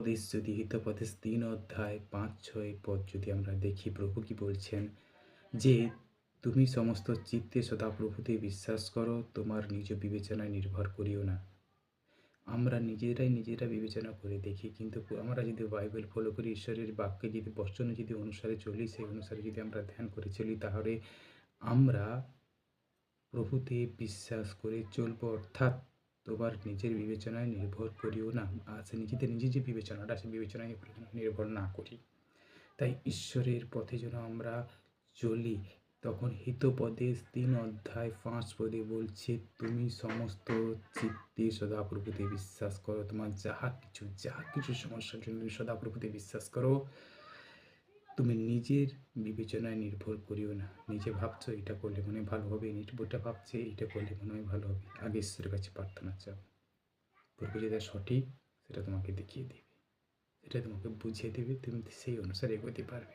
উপদেশ যদি হিতোপদেশ তিন অধ্যায়, পাঁচ, ছয় পদ যদি আমরা দেখি, প্রভু কি বলছেন? যে তুমি সমস্ত চিত্তে সদাপ্রভুতে বিশ্বাস করো, তোমার নিজ বিবেচনায় নির্ভর করিও না। আমরা নিজেরাই নিজেরা বিবেচনা করে দেখি, কিন্তু আমরা যদি বাইবেল ফলো করি, ঈশ্বরের বাক্যে যদি, বচন যদি অনুসারে চলি, সেই অনুসারে যদি আমরা ধ্যান করে চলি, তাহলে আমরা প্রভুতে বিশ্বাস করে চলবো। অর্থাৎ তোমার নিজের বিবেচনায় নির্ভর করিও না। সে নিজেদের নিজের যে বিবেচনাটা, সে বিবেচনায় নির্ভর না করি। তাই ঈশ্বরের পথে যেন আমরা চলি, তখন হিতোপদেশ তিন অধ্যায় পাঁচ পদে বলছে, তুমি সমস্ত চিত্তে সদাপ্রভুতে বিশ্বাস করো। তোমার যাহা কিছু যাহা কিছু সমস্যার জন্য সদাপ্রভুতে বিশ্বাস করো তুমি নিজের বিবেচনায় নির্ভর করিও না। নিজে ভাবছ এটা করলে মনে হয় ভালো হবে ওটা ভাবছে এটা করলে মনে হয় ভালো হবে। আগে ঈশ্বরের কাছে প্রার্থনা চাও। প্রভু যেটা সঠিক, সেটা তোমাকে দেখিয়ে দেবে। সেটা তোমাকে বুঝিয়ে দেবে, তুমি সেই অনুসারে এগোতে পারবে।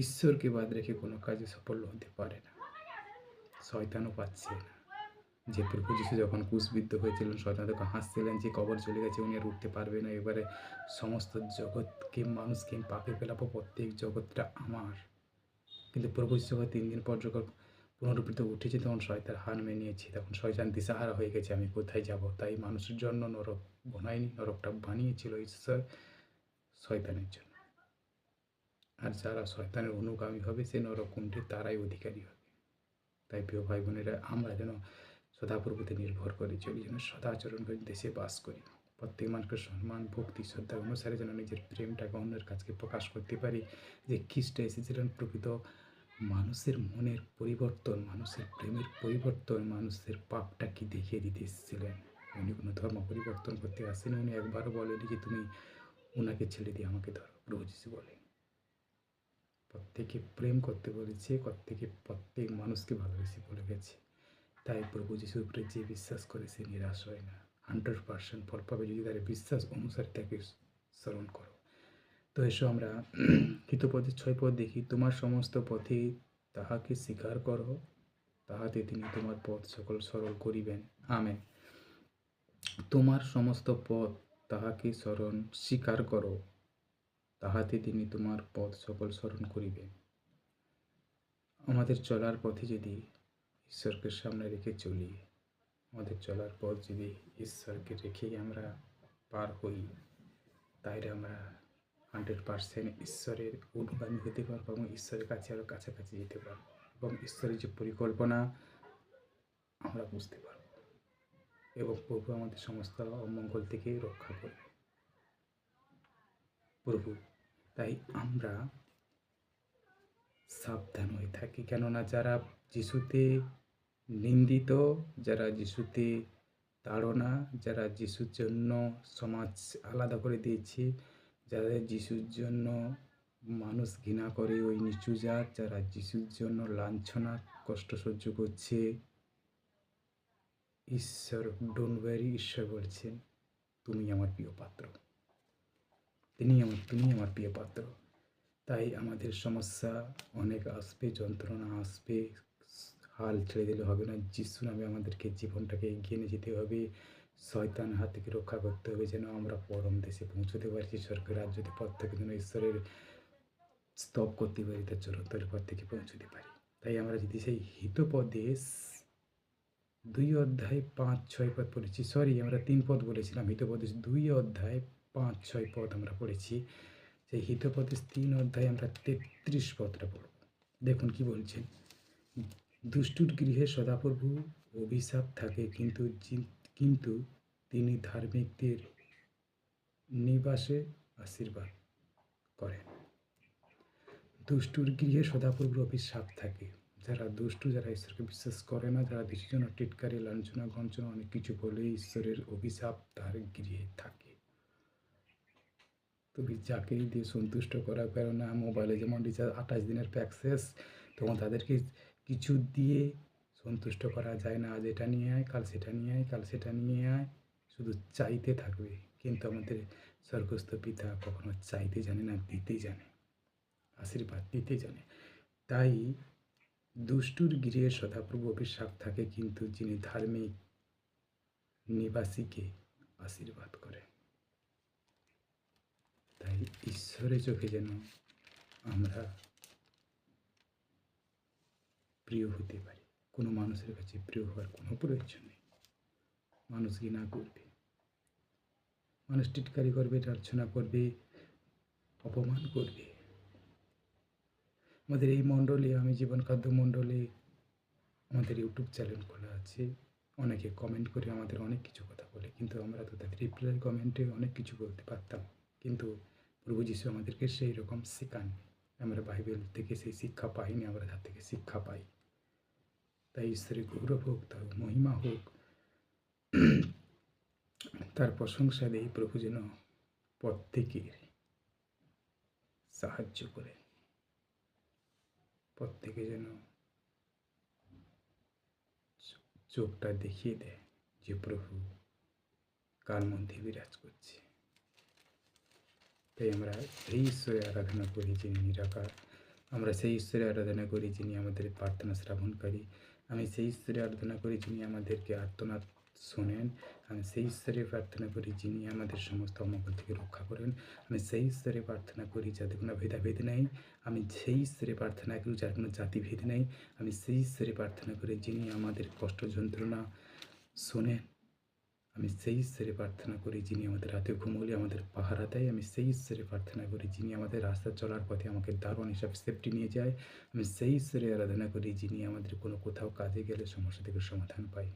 ঈশ্বরকে বাদ রেখে কোনো কাজে সফল হতে পারে না। শয়তানও পাচ্ছে না। যে প্রভু যিশু যখন কুশবিদ্ধ হয়েছিলেন শয়তান তখন হাসছিলেন যে কবর চলে গেছে, উনি আর উঠতে পারবে না। এবারে সমস্ত জগৎকে, মানুষকে পাপে ফেলাবো, প্রত্যেক জগৎটা আমার। কিন্তু প্রভু যিশু তিন দিন পর যখন পুনরুপিত উঠেছে, তখন শয়তার হার মেনিয়েছে তখন শয়তান দিশাহারা হয়ে গেছে, আমি কোথায় যাব? তাই মানুষের জন্য নরক বনায়নি, নরকটা বানিয়েছিল ঈশ্বর শয়তানের জন্য। আর যারা শয়তানের অনুগামী হবে, সে নরকুণ্ডে তারাই অধিকারী হবে। তাই প্রিয় ভাই বোনেরা, আমরা যেন সদাপ্রভুতে নির্ভর করে চলি যেন সদাচরণ করে দেশে বাস করি। প্রত্যেক মানুষকে সম্মান, ভক্তি, শ্রদ্ধা অনুসারে যেন নিজের প্রেমটাকে অন্যের কাছকে প্রকাশ করতে পারি। যে খ্রিস্ট এসেছিলেন প্রকৃত মানুষের মনের পরিবর্তন, মানুষের প্রেমের পরিবর্তন, মানুষের পাপটা কি দেখিয়ে দিতে এসেছিলেন। উনি কোনো ধর্ম পরিবর্তন করতে আসেনি। উনি একবারও বলেনি যে, তুমি ওনাকে ছেড়ে দিয়ে আমাকে ধরো, প্রভু যিশু বলে প্রত্যেকে প্রেম করতে বলেছে, প্রত্যেকে প্রত্যেক মানুষকে ভালোবেসে বলে গেছে। তাই প্রভু যিশুর উপরে যে বিশ্বাস করে সে নিরাশ হয় না। হান্ড্রেড পার্সেন্ট ফল পাবে যদি তার বিশ্বাস অনুসারে তাকে স্মরণ করো। তো এসো আমরা হিতপদে ছয় পদ দেখি, তোমার সমস্ত পথে তাহাকে স্বীকার করো, তাহাতে তিনি তোমার পথ সকল সরল করিবেন। আমেন। তোমার সমস্ত পথ তাহাকে স্মরণ, স্বীকার করো, তাহাতে তিনি তোমার পথ সকল স্মরণ করিবেন। আমাদের চলার পথে যদি ঈশ্বরকে সামনে রেখে চলি। আমাদের চলার পথ যদি ঈশ্বরকে রেখেই আমরা পার হই, তাইলে আমরা হান্ড্রেড পারসেন্ট ঈশ্বরের অনুগামী হতে পারব এবং ঈশ্বরের কাছে আরও কাছাকাছি যেতে পারব এবং ঈশ্বরের যে পরিকল্পনা, আমরা বুঝতে পারব এবং প্রভু আমাদের সমস্ত অমঙ্গল থেকে রক্ষা করবে। প্রভু, তাই আমরা সাবধান হয়ে থাকি। কেননা যারা যিশুতে নিন্দিত, যারা যিশুতে তাড়না, যারা যিশুর জন্য সমাজ আলাদা করে দিয়েছে, যারা যিশুর জন্য মানুষ ঘৃণা করে ওই নিচু জাত, যারা যিশুর জন্য লাঞ্ছনা, কষ্ট সহ্য করছে। ঈশ্বর ডোন্ট ওয়ারি ঈশ্বর বলছেন, তুমি আমার প্রিয় পাত্র। তিনি আমার তুমি আমার প্রিয় পাত্র। তাই আমাদের সমস্যা অনেক আসবে, যন্ত্রণা আসবে হাল ছেড়ে দিলে হবে না। যিশু নামে আমাদেরকে জীবনটাকে এগিয়ে নিয়ে যেতে হবে। শয়তান হাত থেকে রক্ষা করতে হবে যেন আমরা পরম দেশে পৌঁছতে পারছি সরকার রাজ্যতে পথ থেকে যেন ঈশ্বরের স্তব করতে পারি, তার চরন্তরের পথ থেকে পৌঁছতে পারি। তাই আমরা যদি সেই হিতপদেশ দুই অধ্যায় পাঁচ, ছয় পদ পড়েছি সরি আমরা তিন পদ বলেছিলাম হিতপদেশ দুই অধ্যায় পাঁচ, ছয় পদ আমরা পড়েছি। সেই হিতপদেশ তিন অধ্যায় আমরা তেত্রিশ পদটা পড়ব। দেখুন কি বলছেন। দুষ্টুর গৃহে সদাপ্রভু অভিশাপ থাকে, কিন্তু কিন্তু তিনি ধার্মিকদের নিবাসে আশীর্বাদ করেন। দুষ্টুর গৃহে সদাপ্রভুর অভিশাপ থাকে। যারা দুষ্টু, যারা ঈশ্বরকে বিশ্বাস করে না, যারা জন্য টিটকারি, লাঞ্ছনা গঞ্চনা অনেক কিছু বলে ঈশ্বরের অভিশাপ তার গৃহে থাকে। তুমি যাকেই দিয়ে সন্তুষ্ট করা কেননা মোবাইলে যেমন রিচার্জ আঠাশ দিনের প্যাক শেষ, তখন তাদেরকে কিছু দিয়ে সন্তুষ্ট করা যায় না, আজ এটা নিয়ে আয়, কাল সেটা নিয়ে আয়, কাল সেটা নিয়ে আয়। শুধু চাইতে থাকবে, কিন্তু আমাদের স্বর্গস্থ পিতা কখনো চাইতে জানে না, দিতে জানে, আশীর্বাদ দিতে জানে। তাই দুষ্টুর গৃহে সদাপ্রভু অভিশাপ থাকে, কিন্তু যিনি ধার্মিক নিবাসীকে আশীর্বাদ করেন তাই ঈশ্বরের চোখে যেন আমরা প্রিয় হতে পারে। কোনো মানুষের কাছে প্রিয় হওয়ার কোনো প্রয়োজন নেই। মানুষ ঘৃণা করবে। মানুষ টিটকারি করবে টার্চনা করবে, অপমান করবে। আমাদের এই মণ্ডলে, আমি জীবন খাদ্য মণ্ডলে, আমাদের ইউটিউব চ্যানেল খোলা আছে। অনেকে কমেন্ট করে আমাদের অনেক কিছু কথা বলে, কিন্তু আমরা তো তাদের রিপ্লাই কমেন্টে অনেক কিছু বলতে পারতাম। কিন্তু প্রভু যিশু আমাদেরকে সেই রকম শেখাননি। আমরা বাইবেল থেকে সেই শিক্ষা পাইনি, আমরা তার থেকে শিক্ষা পাই। তাই ঈশ্বরের গৌরব হোক, তার মহিমা হোক, তার প্রশংসা দেই প্রভু যেন প্রত্যেকের সাহায্য করে। প্রত্যেকে যেন চোখটা দেখিয়ে দেয় যে প্রভু কার মধ্যে বিরাজ করছে। তাই আমরা সেই ঈশ্বরে আরাধনা করি যিনি নিরাকার। আমরা সেই ঈশ্বরে আরাধনা করি যিনি আমাদের প্রার্থনা শ্রাবণকারী। আমি সেই ঈশ্বরে আরাধনা করি যিনি আমাদেরকে আর্তনাদ শোনেন। আমি সেই ঈশ্বরে প্রার্থনা করি যিনি আমাদের সমস্ত অমঙ্গল থেকে রক্ষা করেন। আমি সেই ঈশ্বরে প্রার্থনা করি যাদের কোনো ভেদাভেদ নেই। আমি সেই ঈশ্বরে প্রার্থনা করি যার কোনো জাতিভেদ নেই। আমি সেই ঈশ্বরে প্রার্থনা করি যিনি আমাদের কষ্ট যন্ত্রণা শোনেন। আমি সেই ঈশ্বরে প্রার্থনা করি যিনি আমাদের রাতে ঘুমলে আমাদের পাহারা দেয়। আমি সেই ঈশ্বরে প্রার্থনা করি যিনি আমাদের রাস্তা চলার পথে আমাকে দারুণ হিসাবে সেফটি নিয়ে যায়। আমি সেই ঈশ্বরে আরাধনা করি যিনি আমাদের কোনো কোথাও কাজে গেলে সমস্যা থেকে সমাধান পাই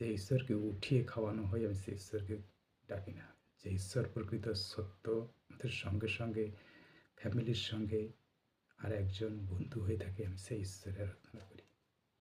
যে ঈশ্বরকে উঠিয়ে খাওয়ানো হয়, আমি সেই ঈশ্বরকে ডাকি না। যে ঈশ্বর প্রকৃত সত্য, আমাদের সঙ্গে সঙ্গে ফ্যামিলির সঙ্গে আর একজন বন্ধু হয়ে থাকে, আমি সেই ঈশ্বরের আরাধনা করি।